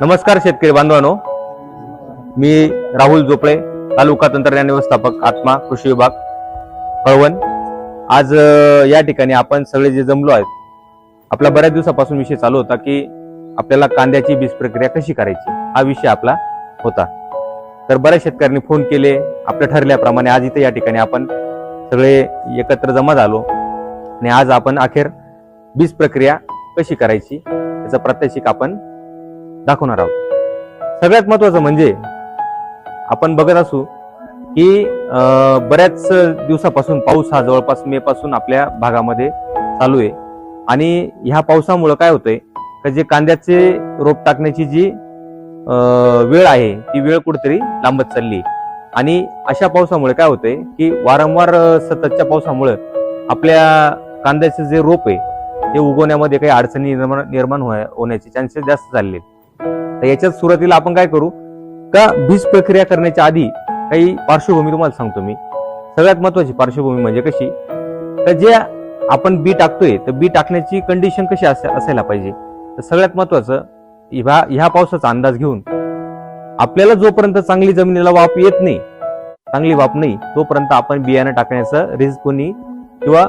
नमस्कार शेतकरी बांधवांनो. मी राहुल जोपळे तालुका तंत्रज्ञान व्यवस्थापक आत्मा कृषी विभाग कळवण. आज या ठिकाणी आपण सगळे जे जमलो आहेत आपला बऱ्याच दिवसापासून विषय चालू होता की आपल्याला कांद्याची बीज प्रक्रिया कशी करायची हा विषय आपला होता. तर बऱ्याच शेतकऱ्यांनी फोन केले आपल्या ठरल्याप्रमाणे आज इथे या ठिकाणी आपण सगळे एकत्र जमा झालो आणि आज आपण अखेर बीज प्रक्रिया कशी करायची याचा प्रात्यक्षिक आपण दाखवणार आहोत सगळ्यात महत्वाचं म्हणजे आपण बघत असू की बऱ्याच दिवसापासून पाऊस हा जवळपास मे पासून आपल्या भागामध्ये चालू आहे आणि ह्या पावसामुळं काय होतंय का जे कांद्याचे रोप टाकण्याची जी वेळ आहे ती वेळ कुठेतरी लांबत चालली आहे. आणि अशा पावसामुळे काय होतंय की वारंवार सततच्या पावसामुळे आपल्या कांद्याचे जे रोप आहे ते उगवण्यामध्ये काही अडचणी निर्माण निर्माण होण्याचे चान्सेस जास्त चालले आहेत. तर याच्यात सुरुवातीला आपण काय करू? का बीज प्रक्रिया करण्याच्या आधी काही पार्श्वभूमी तुम्हाला सांगतो मी. सगळ्यात महत्वाची पार्श्वभूमी म्हणजे कशी? तर जे आपण बी टाकतोय तर बी टाकण्याची कंडिशन कशी असायला पाहिजे? तर सगळ्यात महत्वाचं ह्या ह्या पावसाचा अंदाज घेऊन आपल्याला जोपर्यंत चांगली जमिनीला वाप येत नाही चांगली वाप नाही तोपर्यंत आपण बियाणं टाकण्याचं रिस्क कोणी किंवा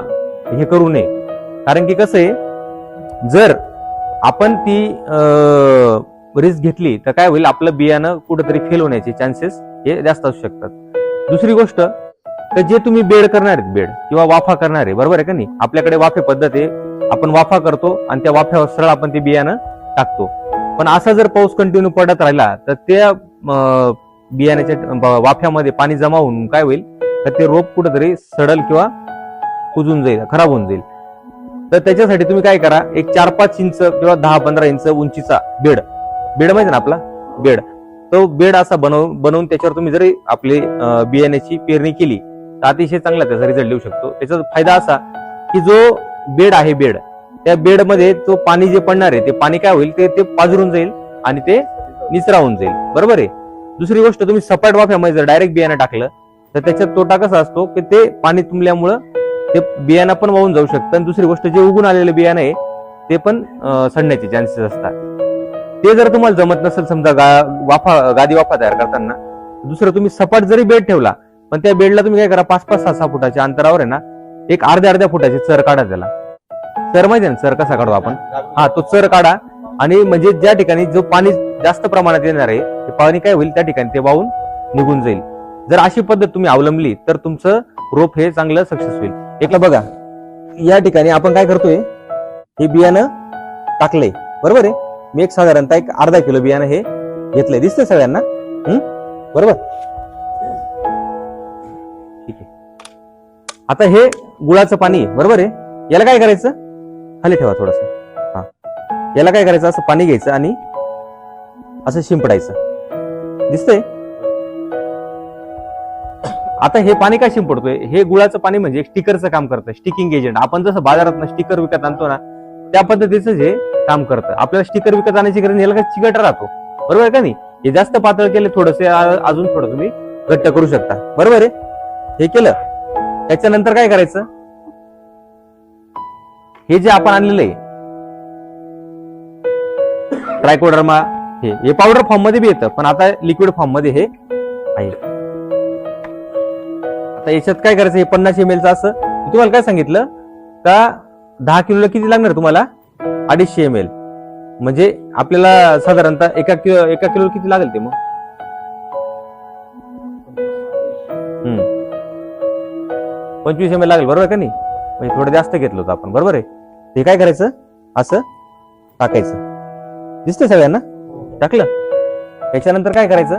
हे करू नये. कारण की कसं आहे जर आपण ती रिस्क घेतली तर काय होईल? आपलं बियाणं कुठेतरी फेल होण्याचे चान्सेस हे जास्त असू शकतात. दुसरी गोष्ट तर जे तुम्ही बेड करणार आहेत बेड किंवा वाफा करणार आहे बरोबर आहे का नाही? आपल्याकडे वाफे पद्धत आहे. आपण वाफा करतो आणि त्या वाफ्यावर सरळ आपण ते बियाणं टाकतो. पण असा जर पाऊस कंटिन्यू पडत राहिला तर त्या बियाण्याच्या वाफ्यामध्ये पाणी जमा होऊन काय होईल? तर ते रोप कुठेतरी सडल किंवा कुजून जाईल खराब होऊन जाईल. तर त्याच्यासाठी तुम्ही काय करा? एक चार पाच इंच किंवा दहा पंधरा इंच उंचीचा बेड बेड माहिती ना आपला? बेड. तो बेड असा बनवून बनवून त्याच्यावर तुम्ही जरी आपली बियाण्याची पेरणी केली तर अतिशय चांगला त्याचा रिझल्ट देऊ शकतो. त्याचा फायदा असा की जो बेड आहे बेड त्या बेडमध्ये तो पाणी जे पडणार आहे ते पाणी काय होईल? ते ते पाझरून जाईल आणि ते निचरा होऊन जाईल. बरोबर आहे? दुसरी गोष्ट तुम्ही सपाट वाफ्यामध्ये जर डायरेक्ट बियाणं टाकलं तर त्याच्यात तोटा कसा असतो? की ते पाणी तुंबल्यामुळं ते बियाणं पण वाहून जाऊ शकतं. आणि दुसरी गोष्ट जे उगून आलेलं बियाणं आहे ते पण सडण्याचे चान्सेस असतात. ते जर तुम्हाला जमत नसेल समजा गा- वाफा गादी वाफा तयार करताना दुसरं तुम्ही सपाट जरी बेड ठेवला पण त्या बेडला तुम्ही काय करा पाच पाच सहा सहा फुटाच्या अंतरावर आहे ना एक अर्ध्या अर्ध्या फुटाचे चर काढा त्याला. चर माहिती आहे ना चर कसा काढतो आपण? हा तो चर काढा आणि म्हणजे ज्या ठिकाणी जो पाणी जास्त प्रमाणात येणार आहे ते पाणी काय होईल त्या ठिकाणी ते वाहून निघून जाईल. जर अशी पद्धत तुम्ही अवलंबली तर तुमचं रोप हे चांगलं सक्सेस होईल. एकला बघा या ठिकाणी आपण काय करतोय हे बियाणं टाकलंय. बरोबर आहे? मी एक साधारणतः एक अर्धा किलो बियाणं हे घेतलंय. दिसतंय सगळ्यांना? बरोबर? ठीक आहे. आता हे गुळाचं पाणी आहे, बरोबर आहे? याला काय करायचं? खाली ठेवा थोडस. हा. याला काय करायचं? असं पाणी घ्यायचं आणि असं शिंपडायचं. दिसतंय? आता हे पाणी काय शिंपडतोय? हे गुळाचं पाणी म्हणजे स्टिकरचं काम करतं स्टिकिंग एजंट. आपण जसं बाजारात स्टिकर विकत आणतो ना त्या पद्धतीचं हे काम करतं. आपल्याला स्टिकर विकत आणायची गरज नाही, याला चिकट राहतो. बरोबर आहे का नाही? हे जास्त पातळ केले थोडंसे अजून थोडं तुम्ही घट्ट करू शकता. बरोबर आहे? हे केलं. त्याच्यानंतर काय करायचं? हे जे आपण आणलेलं आहे ट्रायकोडर्मा हे हे पावडर फॉर्ममध्ये बी येतं पण आता लिक्विड फॉर्ममध्ये हे आहे. आता याच्यात काय करायचं? हे पन्नास एम एलचं असं. तुम्हाला काय सांगितलं? का दहा किलोला किती लागणार तुम्हाला? अडीचशे एम एल म्हणजे आपल्याला साधारणतः एका किलो एका किलो किती लागेल ते मग? पंचवीस एम एल लागेल बरोबर का नाही? म्हणजे थोडं जास्त घेतलं होतं आपण बरोबर आहे? ते काय करायचं? असं टाकायचं. दिसतंय सगळ्यांना? टाकलं. त्याच्यानंतर काय करायचं?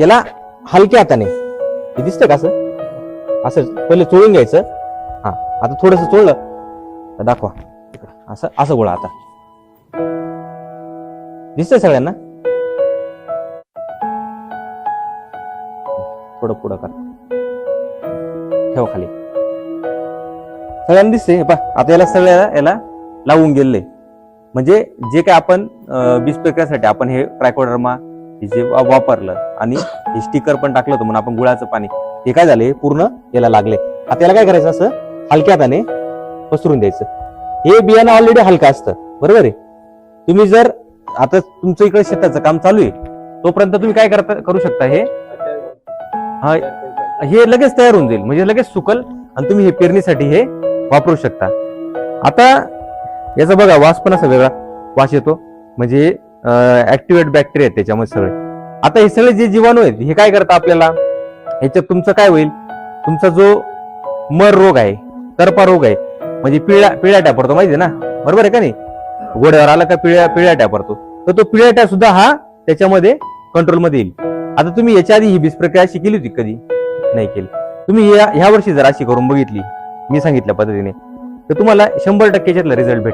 याला हलक्या हाताने. हे दिसतंय का असं? असं पहिले चोळून घ्यायचं. आता थोडस चोळलं तर दाखवा. इकडं. असं असं गोळा आता. दिसतंय सगळ्यांना? थोडं पुढं कर. ठेवा खाली. सगळ्यांना दिसते पा आता याला सगळ्याला याला लावून गेले म्हणजे जे काय आपण अं, बीज प्रक्रियासाठी आपण हे ट्रायकोडर्मा जे वापरलं आणि हे स्टिकर पण टाकलं होतं म्हणून आपण गुळाचं पाणी हे काय झाले? पूर्ण याला लागले. आता याला काय करायचं असं? हलक्या हाताने पसरून द्यायचं. हे बियाणं ऑलरेडी हलकं असतं. बरोबर आहे? तुम्ही जर आता तुमचं इकडे शेताचं काम चालू आहे. तोपर्यंत तुम्ही काय करता करू शकता हे? हा हे लगेच तयार होऊन जाईल. म्हणजे लगेच सुकल आणि तुम्ही हे पेरणीसाठी हे वापरू शकता. आता याचा बघा वास पण असा वेगळा वास येतो. म्हणजे ऍक्टिव्हेट बॅक्टेरिया आहेत त्याच्यामध्ये सगळे. आता हे सगळे जे जीवाणू आहेत हे काय करतात आपल्याला? ह्याच्यात तुमचं काय होईल? तुमचा जो मर रोग आहे करपा रोग आहे. म्हणजे पिळ्या पिळ्या टॅपरतो माहिती ना? बरोबर आहे का नाही? गोड्यावर आला का पिळ्या पिळ्या टॅपरतो तर तो पिळ्या टॅप सुद्धा हा त्याच्यामध्ये कंट्रोलमध्ये येईल. आता तुम्ही याच्या आधी ही बीज प्रक्रिया अशी केली होती कधी? नाही केली. तुम्ही या ह्या वर्षी जर अशी करून बघितली मी सांगितल्या पद्धतीने तर तुम्हाला शंभर टक्क्याच्यातला रिझल्ट भेट